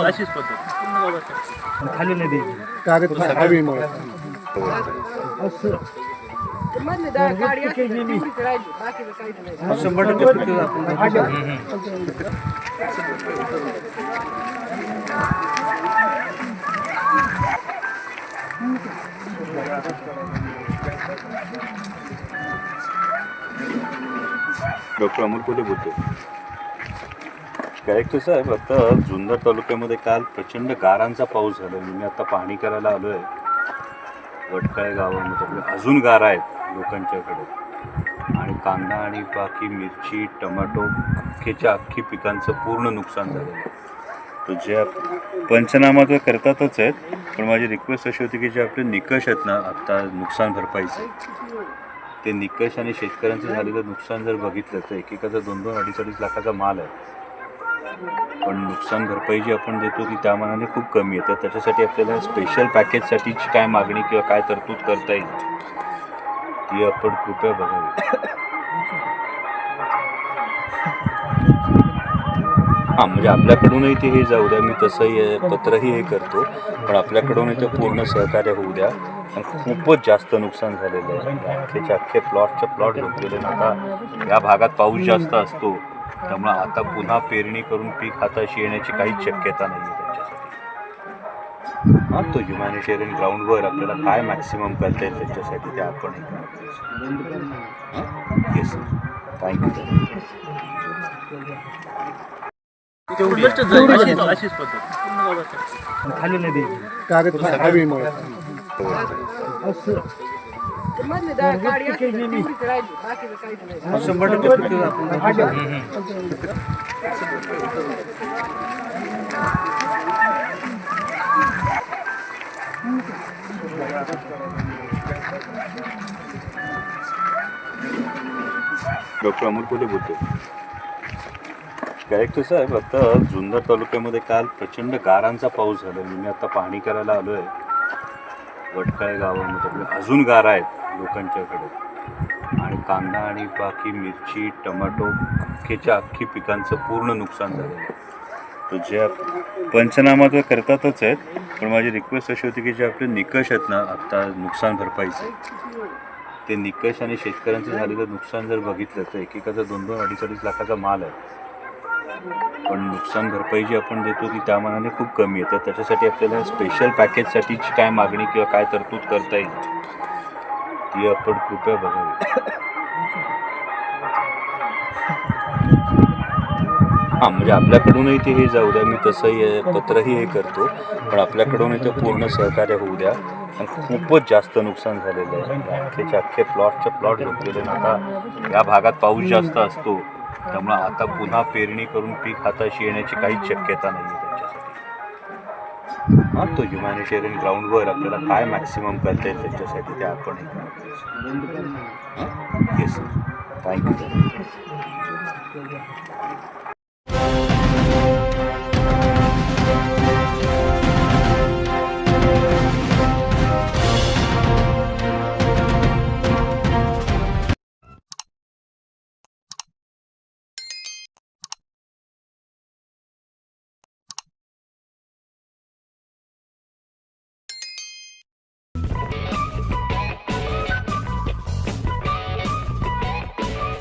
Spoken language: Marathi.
अशीच पद्धत खाली नाही द्यायची शंभर टक्के आपण डॉक्टर अमोल कोले बोलतो करेक्ट कसं आहे आता जुन्नर तालुक्यामध्ये काल प्रचंड गारांचा पाऊस झाला. मी आता पाहणी करायला आलो आहे वटकाळे गावामध्ये. अजून गारा आहेत लोकांच्याकडे. आणि कांदा आणि बाकी मिरची टमाटो अख्खेच्या अख्खी पिकांचं पूर्ण नुकसान झालेलं आहे. तर जे पंचनामा तर करतातच आहेत पण माझी रिक्वेस्ट अशी होती की जे आपले निकष आहेत ना आत्ता नुकसान भरपाईचे ते निकष आणि शेतकऱ्यांचं झालेलं नुकसान जर बघितलं तर एकेकाचा दोन दोन अडीच अडीच लाखाचा माल आहे. पण नुकसान भरपाई जी आपण देतो ती त्या मानाने खूप कमी आहे. तर त्याच्यासाठी आपल्याला स्पेशल पॅकेजसाठीची काय मागणी किंवा काय तरतूद करता येईल ती आपण कृपया बघावी. हां म्हणजे आपल्याकडूनही ते हे जाऊ द्या मी तसंही पत्रही हे करतो पण आपल्याकडूनही ते पूर्ण सहकार्य होऊ द्या. पण खूपच जास्त नुकसान झालेलं आहे. अख्खेच्या अख्खे प्लॉटचे प्लॉट घेतलेले ना आता या भागात पाऊस जास्त असतो त्यामुळे आता पुन्हा पेरणी करून पीक हाताशी येण्याची काहीच शक्यता नाही आहे हां तो ह्युमॅनिटेरियन ग्राउंडवर आपल्याला काय मॅक्सिमम करता येईल त्याच्यासाठी ते आपण येस थँक्यू अशीच पद्धत. खाली कागद हवी शंभर डॉक्टर अमोल कोले बोलतो काय कसं आहे आता जुन्नर तालुक्यामध्ये काल प्रचंड गारांचा पाऊस झाला मी आता पाहणी करायला आलो आहे वटकाळे गावामध्ये अजून गारा आहेत लोकांच्याकडे. आणि कांदा आणि बाकी मिरची टमाटो अख्खेच्या अख्खी पिकांचं पूर्ण नुकसान झालेलं आहे. तर जे पंचनामा तर करतातच आहेत पण माझी रिक्वेस्ट अशी होती की जे आपले निकष आहेत ना आत्ता नुकसान भरपाईचे ते निकष आणि शेतकऱ्यांचं झालेलं नुकसान जर बघितलं तर एकेकाचा दोन दोन अडीच अडीच लाखाचा माल आहे. पण नुकसान भरपाई जी आपण देतो ती त्या मानाने खूप कमी आहे तर त्याच्यासाठी आपल्याला स्पेशल पॅकेजसाठीची काय मागणी किंवा काय तरतूद करता येईल ती आपण कृपया बघावी. हां म्हणजे आपल्याकडूनही ते हे जाऊ द्या. मी तसंही पत्रही हे करतो पण आपल्याकडूनही ते पूर्ण सहकार्य होऊ द्या. पण खूपच जास्त नुकसान झालेलं आहे. अख्खेच्या अख्खे प्लॉटचे प्लॉट झोपलेले ना आता या भागात पाऊस जास्त असतो. त्यामुळे आता पुन्हा पेरणी करून पीक हाताशी येण्याची काहीच शक्यता नाही आहे त्याच्यासाठी. हां तो ह्युमॅनिटेरियन ग्राउंडवर आपल्याला काय मॅक्सिमम करता येईल त्याच्यासाठी ते आपण येस थँक्यू